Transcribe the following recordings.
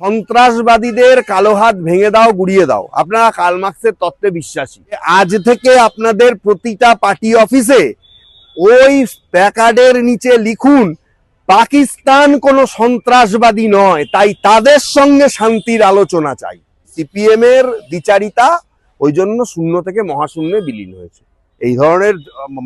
সন্ত্রাসবাদীদের কালো হাত ভেঙে দাও, গুড়িয়ে দাও। আপনারা কাল মার্কসের তত্ত্বে বিশ্বাসী। আজ থেকে আপনাদের প্রতিটা পার্টি অফিসে ওই প্যাকার্ডের নিচে লিখুন, পাকিস্তান কোনো সন্ত্রাসবাদী নয়। তাই তাদের সঙ্গে শান্তির আলোচনা চাই। সিপিএম এর দ্বিচারিতা ওই জন্য শূন্য থেকে মহাশূন্যে বিলীন হয়েছে। এই ধরনের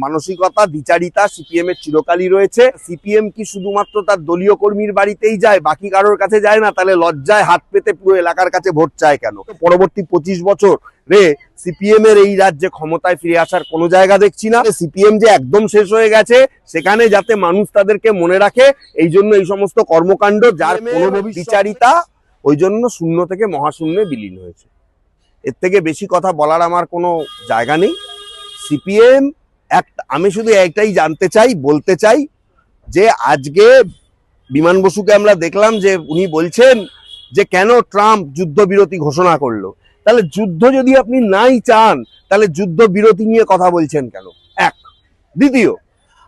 মানসিকতা দ্বিচারিতা সিপিএম এর চিরকালই রয়েছে। সিপিএম কি শুধুমাত্র তার দলীয় কর্মীর বাড়িতেই যায় বাকি কারোর কাছে যায় না? তাহলে লজ্জায় হাত পেতে পুরো এলাকার কাছে ভোট চায় কেন? পরবর্তী পঁচিশ বছর রে সিপিএম এর এই রাজ্যে ক্ষমতায় ফিরে আসার কোনো জায়গা দেখছি না। সিপিএম যে একদম শেষ হয়ে গেছে সেখানে যাতে মানুষ তাদেরকে মনে রাখে এই জন্য এই সমস্ত কর্মকাণ্ড যার কোনো বিচারিতা ওই জন্য শূন্য থেকে মহাশূন্যে বিলীন হয়েছে। এর থেকে বেশি কথা বলার আমার কোনো জায়গা নেই। সিপিএম, এক আমি শুধু একটাই জানতে চাই, বলতে চাই যে আজকে বিমান বসুকে আমরা দেখলাম যে উনি বলছেন যে কেন ট্রাম্প যুদ্ধবিরতি ঘোষণা করল। তাহলে যুদ্ধ যদি আপনি নাই চান, তাহলে যুদ্ধ বিরতি নিয়ে কথা বলছেন কেন? এক। দ্বিতীয়,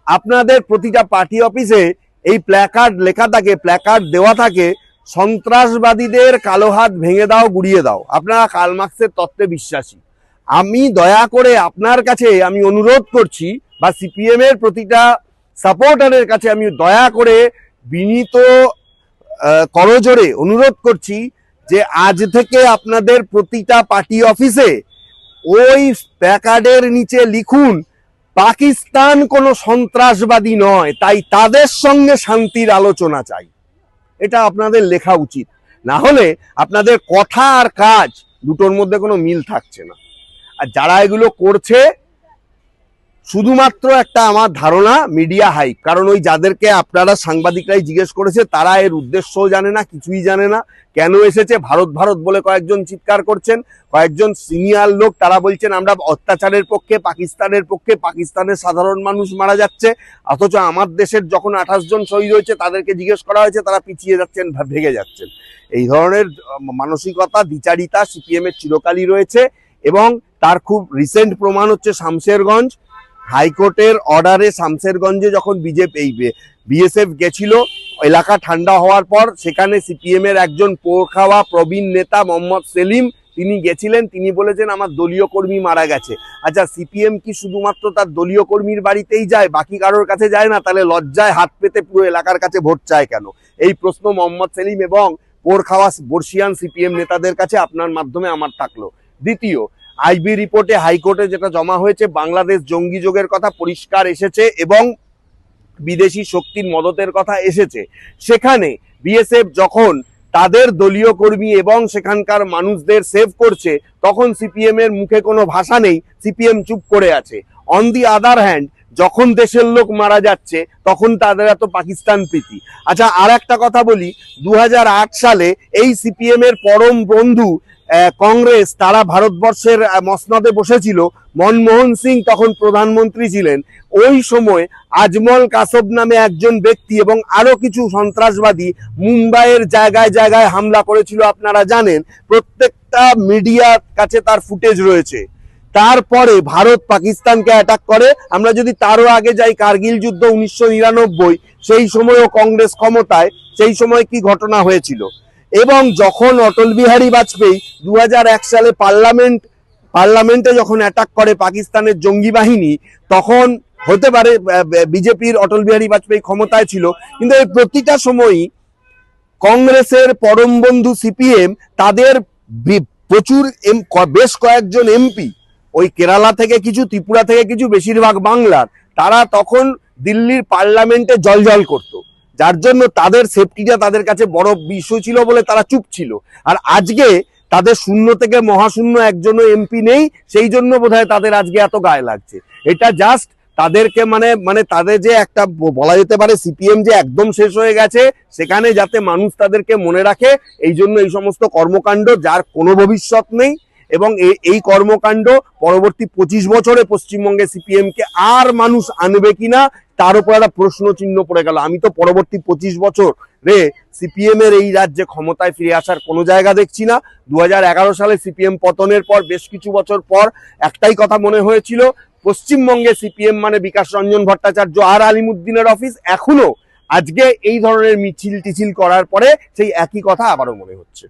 আপনাদের প্রতিটা পার্টি অফিসে এই প্ল্যাকার্ড লেখা থাকে প্ল্যাকার্ড দেওয়া থাকে, সন্ত্রাসবাদীদের কালো হাত ভেঙে দাও, গুড়িয়ে দাও। আপনারা কাল মার্কসের তত্ত্বে বিশ্বাসী। আমি দয়া করে আপনার কাছে আমি অনুরোধ করছি বা সিপিএম এর প্রতিটা সাপোর্টারের কাছে আমি দয়া করে বিনীত করজোরে অনুরোধ করছি যে আজ থেকে আপনাদের প্রতিটা পার্টি অফিসে ওই প্যাকার্ডের নিচে লিখুন, পাকিস্তান কোনো সন্ত্রাসবাদী নয়, তাই তাদের সঙ্গে শান্তির আলোচনা চাই। এটা আপনাদের লেখা উচিত। না হলে আপনাদের কথা আর কাজ দুটোর মধ্যে কোনো মিল থাকছে না। আর যারা এগুলো করছে, শুধুমাত্র একটা আমার ধারণা মিডিয়া হাইপ কারণ ওই যাদেরকে আপনারা সাংবাদিকরাই জিজ্ঞেস করেছে, তারা এর উদ্দেশ্যও জানে না, কিছুই জানে না। কেন এসেছে? ভারত ভারত বলে কয়েকজন চিৎকার করছেন, কয়েকজন সিনিয়র লোক, তারা বলছেন, আমরা অত্যাচারের পক্ষে, পাকিস্তানের পক্ষে, পাকিস্তানের সাধারণ মানুষ মারা যাচ্ছে। অথচ আমার দেশের যখন আঠাশ জন শহীদ হয়েছে, তাদেরকে জিজ্ঞেস করা হয়েছে, তারা পিছিয়ে যাচ্ছেন, ভা- ভেগে যাচ্ছেন। এই ধরনের মানসিকতা, বিচারিতা সিপিএম এর চিরকালই রয়েছে এবং তার খুব রিসেন্ট প্রমাণ হচ্ছে শামশেরগঞ্জ। হাইকোর্টের অর্ডারে শামশেরগঞ্জে যখন বিজেপি বিএসএফ গেছিল, এলাকা ঠান্ডা হওয়ার পর সেখানে সিপিএম এর একজন পোরখাওয়া প্রবীণ নেতা মোহাম্মদ সেলিম তিনি গেছিলেন। তিনি বলেছেন, আমার দলীয় কর্মী মারা গেছে। আচ্ছা সিপিএম কি শুধুমাত্র তার দলীয় কর্মীর বাড়িতেই যায়, বাকি কারোর কাছে যায় না? তাহলে লজ্জায় হাত পেতে পুরো এলাকার কাছে ভোট চায় কেন? এই প্রশ্ন মোহাম্মদ সেলিম এবং পোরখাওয়া বর্ষিয়ান সিপিএম নেতাদের কাছে আপনার মাধ্যমে আমার থাকল। দ্বিতীয় আইবি রিপোর্টে হাইকোর্টে যেটা জমা হয়েছে, বাংলাদেশ জঙ্গি যোগের কথা পরিষ্কার এসেছে এবং বিদেশি শক্তির মদতের কথা এসেছে। সেখানে বিএসএফ যখন তাদের দলীয় কর্মী এবং সেখানকার মানুষদের সেভ করছে, তখন সিপিএম এর মুখে কোনো ভাষা নেই সিপিএম চুপ করে আছে। অন দি আদার হ্যান্ড যখন দেশের লোক মারা যাচ্ছে, তখন তাদের এত পাকিস্তান প্রীতি। আচ্ছা আর একটা কথা বলি দু হাজার আট সালে এই সিপিএম এর পরম বন্ধু কংগ্রেস তারা ভারতবর্ষের মসনদে বসেছিল। মনমোহন সিং তখন প্রধানমন্ত্রী ছিলেন। ওই সময় আজমল কাসব নামে একজন ব্যক্তি এবং আরও কিছু সন্ত্রাসবাদী মুম্বাইয়ের জায়গায় জায়গায় হামলা করেছিল আপনারা জানেন। প্রত্যেকটা মিডিয়ার কাছে তার ফুটেজ রয়েছে। তারপরে ভারত পাকিস্তানকে অ্যাটাক করে। আমরা যদি তারও আগে যাই, কার্গিল যুদ্ধ উনিশশো নিরানব্বই, সেই সময়ও কংগ্রেস ক্ষমতায়, সেই সময় কি ঘটনা হয়েছিল? এবং যখন অটল বিহারী বাজপেয়ী দু হাজার এক সালে পার্লামেন্ট, পার্লামেন্টে যখন অ্যাটাক করে পাকিস্তানের জঙ্গি বাহিনী, তখন হতে পারে বিজেপির অটল বিহারী বাজপেয়ী ক্ষমতায় ছিল। কিন্তু এই প্রতিটা সময়ই কংগ্রেসের পরম বন্ধু সিপিএম, তাদের প্রচুর বেশ কয়েকজন এমপি, ওই কেরালা থেকে কিছু, ত্রিপুরা থেকে কিছু, বেশিরভাগ বাংলার, তারা তখন দিল্লির পার্লামেন্টে জলজল করত। যার জন্য তাদের সেফটিটা তাদের কাছে বড় বিষয় ছিল বলে তারা চুপ ছিল। আর আজকে তাদের শূন্য থেকে মহাশূন্য একজনও এমপি নেই, সেই জন্য বোধহয় তাদের আজকে এত গায়ে লাগছে। এটা জাস্ট তাদেরকে মানে মানে তাদের যে একটা বলা যেতে পারে সিপিএম যে একদম শেষ হয়ে গেছে, সেখানে যাতে মানুষ তাদেরকে মনে রাখে, এই জন্য এই সমস্ত কর্মকাণ্ড যার কোনো ভবিষ্যৎ নেই এবং এই কর্মকাণ্ড পরবর্তী পঁচিশ বছরে পশ্চিমবঙ্গে সিপিএম কে আর মানুষ আনবে কিনা তার উপর একটা প্রশ্ন চিহ্ন পড়ে গেল। আমি তো পরবর্তী পঁচিশ বছর রে সিপিএম এর এই রাজ্যে ক্ষমতায় ফিরে আসার কোনো জায়গা দেখছি না। দু হাজার এগারো সালে সিপিএম পতনের পর বেশ কিছু বছর পর একটাই কথা মনে হয়েছিল, পশ্চিমবঙ্গে সিপিএম মানে বিকাশ রঞ্জন ভট্টাচার্য আর আলিমুদ্দিনের অফিস। এখনও আজকে এই ধরনের মিছিল টিছিল করার পরে সেই একই কথা আবারও মনে হচ্ছে।